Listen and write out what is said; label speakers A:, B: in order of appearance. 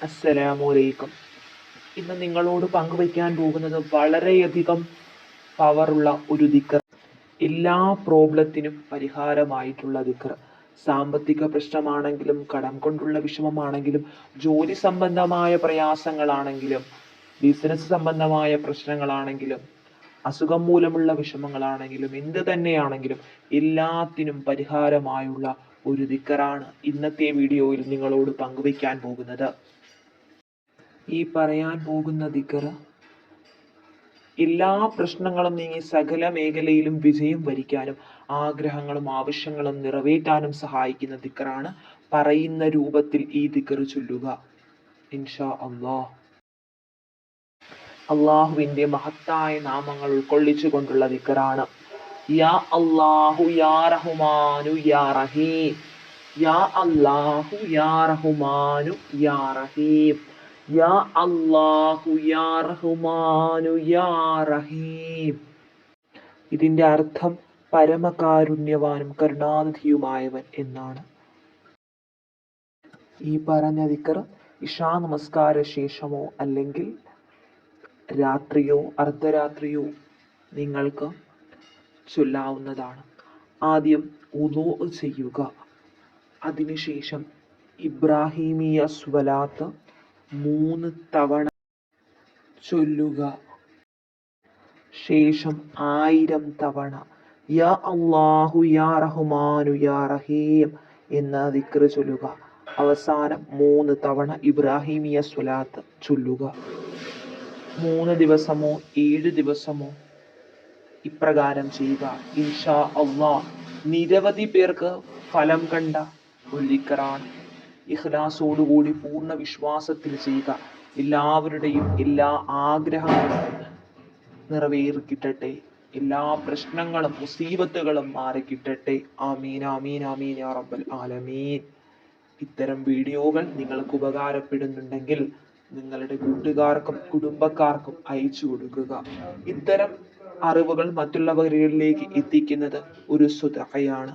A: അസ്സലാമലൈക്കും ഇന്ന് നിങ്ങളോട് പങ്കുവയ്ക്കാൻ പോകുന്നത് വളരെയധികം പവറുള്ള ഒരു ദിക്കർ എല്ലാ പ്രോബ്ലത്തിനും പരിഹാരമായിട്ടുള്ള ദിക്കർ സാമ്പത്തിക പ്രശ്നമാണെങ്കിലും കടം കൊണ്ടുള്ള വിഷമമാണെങ്കിലും ജോലി സംബന്ധമായ പ്രയാസങ്ങളാണെങ്കിലും ബിസിനസ് സംബന്ധമായ പ്രശ്നങ്ങളാണെങ്കിലും അസുഖം മൂലമുള്ള വിഷമങ്ങളാണെങ്കിലും എന്ത് തന്നെയാണെങ്കിലും എല്ലാത്തിനും പരിഹാരമായുള്ള ഒരു ദിക്കറാണ് ഇന്നത്തെ വീഡിയോയിൽ നിങ്ങളോട് പങ്കുവയ്ക്കാൻ പോകുന്നത്. ഈ പറയാൻ പോകുന്ന ദിക്കറ എല്ലാ പ്രശ്നങ്ങളും നീങ്ങി സകല മേഖലയിലും വിജയം വരിക്കാനും ആഗ്രഹങ്ങളും ആവശ്യങ്ങളും നിറവേറ്റാനും സഹായിക്കുന്ന ദിക്കറാണ് പറയുന്ന രൂപത്തിൽ ഈ ദിക്കർ ചൊല്ലുക. ഇൻഷാ അള്ളാഹ്. അള്ളാഹുവിന്റെ മഹത്തായ നാമങ്ങൾ ഉൾക്കൊള്ളിച്ചുകൊണ്ടുള്ള ദിക്കറാണ് യാ അല്ലാഹു യാ റഹ്മാനു യാ റഹീം. യാ അല്ലാഹു യാ റഹ്മാനു യാ റഹീം. യാ അള്ളാഹു യാ റഹ്മാനു യാ റഹീം. ഇതിന്റെ അർത്ഥം പരമകാരുണ്യവാനും കരുണാനിധിയുമായവൻ എന്നാണ്. ഈ പറഞ്ഞ ദിക്കർ ഇഷാ നമസ്കാര ശേഷമോ അല്ലെങ്കിൽ രാത്രിയോ അർദ്ധരാത്രിയോ നിങ്ങൾക്ക് ചൊല്ലാവുന്നതാണ്. ആദ്യം ഉദോ ചെയ്യുക. അതിനുശേഷം ഇബ്രാഹിമിയ സ്വലാത്ത് മൂന്ന് തവണ ചൊല്ലുക. ശേഷം ആയിരം തവണ യാ അള്ളാഹു യാ റഹ്മാനു യാ റഹീം എന്ന ദിക്ർ ചൊല്ലുക. അവസാനം മൂന്ന് തവണ ഇബ്രാഹിമിയ സ്വലാത്ത് ചൊല്ലുക. മൂന്ന് ദിവസമോ ഏഴ് ദിവസമോ ഇപ്രകാരം ചെയ്യുക. ഇൻഷാ അള്ളാ നിരവധി പേർക്ക് ഫലം കണ്ട ഒരു ദിക്കറാണ് ഇഖ്ലാസോടുകൂടി പൂർണ വിശ്വാസത്തിൽ ചെയ്യുക. എല്ലാവരുടെയും എല്ലാ ആഗ്രഹങ്ങളും നിറവേറിക്കിട്ടട്ടെ. എല്ലാ പ്രശ്നങ്ങളും മുസീബത്തുകളും മാറി കിട്ടട്ടെ ആമീൻ ആമീൻ ആമീൻ യാ റബ്ബൽ ആലമീൻ. ഇത്തരം വീഡിയോകൾ നിങ്ങൾക്ക് ഉപകാരപ്പെടുന്നുണ്ടെങ്കിൽ നിങ്ങളുടെ കൂട്ടുകാർക്കും കുടുംബക്കാർക്കും അയച്ചു കൊടുക്കുക. ഇത്തരം അറിവുകൾ മറ്റുള്ളവരിലേക്ക് എത്തിക്കുന്നത് ഒരു സുതകയാണ്